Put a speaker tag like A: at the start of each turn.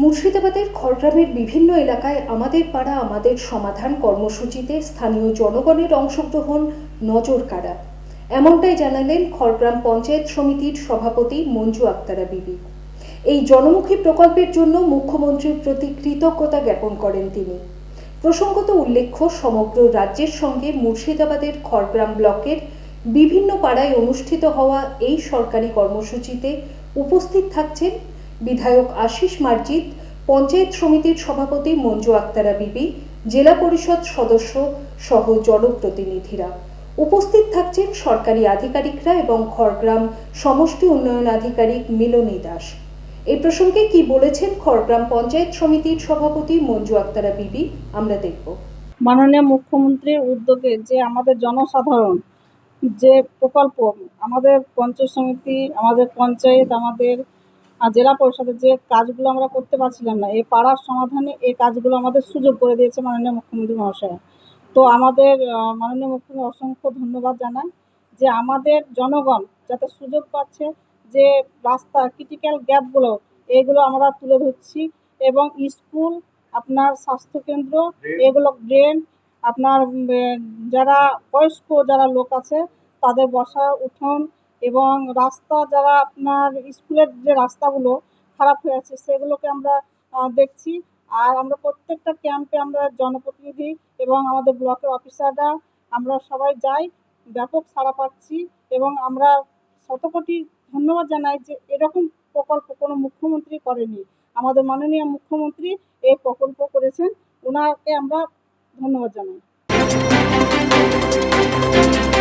A: মুর্শিদাবাদের খড়গ্রামের বিভিন্ন এলাকায় আমাদের পাড়া, আমাদের সমাধান কর্মসূচিতে স্থানীয় জনগণের অংশগ্রহণ নজর কাড়া। এমনটাই জানালেন খড়গ্রাম পঞ্চায়েত সমিতির সভাপতি মঞ্জু আক্তারা বিবি। এই জনমুখী প্রকল্পের জন্য মুখ্যমন্ত্রীর প্রতি কৃতজ্ঞতা জ্ঞাপন করেন তিনি। প্রসঙ্গত উল্লেখ্য, সমগ্র রাজ্যের সঙ্গে মুর্শিদাবাদের খড়গ্রাম ব্লকের বিভিন্ন পাড়ায় অনুষ্ঠিত হওয়া এই সরকারি কর্মসূচিতে উপস্থিত থাকছেন বিধায়ক আশিস মার্জিত, পঞ্চায়েত সমিতির সভাপতি মঞ্জু আক্তারা বিবি জেলা পরিষদ সদস্য সহ জনপ্রতিনিধিরা। উপস্থিত থাকছেন সরকারি আধিকারিকরা এবং খড়গ্রাম সমষ্টি উন্নয়ন আধিকারিক মিলনী দাস। এই প্রসঙ্গে কি বলেছেন খড়গ্রাম পঞ্চায়েত সমিতির সভাপতি মঞ্জু আক্তারা বিবি আমরা দেখব।
B: মাননীয় মুখ্যমন্ত্রীর উদ্যোগে যে আমাদের জনসাধারণ যে প্রকল্প, আমাদের পঞ্চায়েত সমিতি, আমাদের পঞ্চায়েত, আমাদের জেলা পরিষদের যে কাজগুলো আমরা করতে পারছিলাম না, এই পাড়ার সমাধানে এই কাজগুলো আমাদের সুযোগ করে দিয়েছে মাননীয় মুখ্যমন্ত্রী মহাশয়। তো আমাদের মাননীয় মুখ্যমন্ত্রী অসংখ্য ধন্যবাদ জানাই যে আমাদের জনগণ যাতে সুযোগ পাচ্ছে যে রাস্তা ক্রিটিক্যাল গ্যাপগুলো এগুলো আমরা তুলে ধরছি এবং স্কুল, আপনার স্বাস্থ্যকেন্দ্র, এগুলো ড্রেন আপনার যারা বয়স্ক, যারা লোক আছে, তাদের বসা উঠোন এবং রাস্তা যারা আপনার স্কুলের যে রাস্তাগুলো খারাপ হয়ে আছে, সেগুলোকে আমরা দেখছি। আর আমরা প্রত্যেকটা ক্যাম্পে আমরা জনপ্রতিনিধি এবং আমাদের ব্লকের অফিসাররা আমরা সবাই যাই, ব্যাপক সাড়া পাচ্ছি এবং আমরা শতকোটি ধন্যবাদ জানাই যে এরকম প্রকল্প কোনো মুখ্যমন্ত্রী করেনি। আমাদের মাননীয় মুখ্যমন্ত্রী এই প্রকল্প করেছেন ওনাকে আমরা ধন্যবাদ জানাই।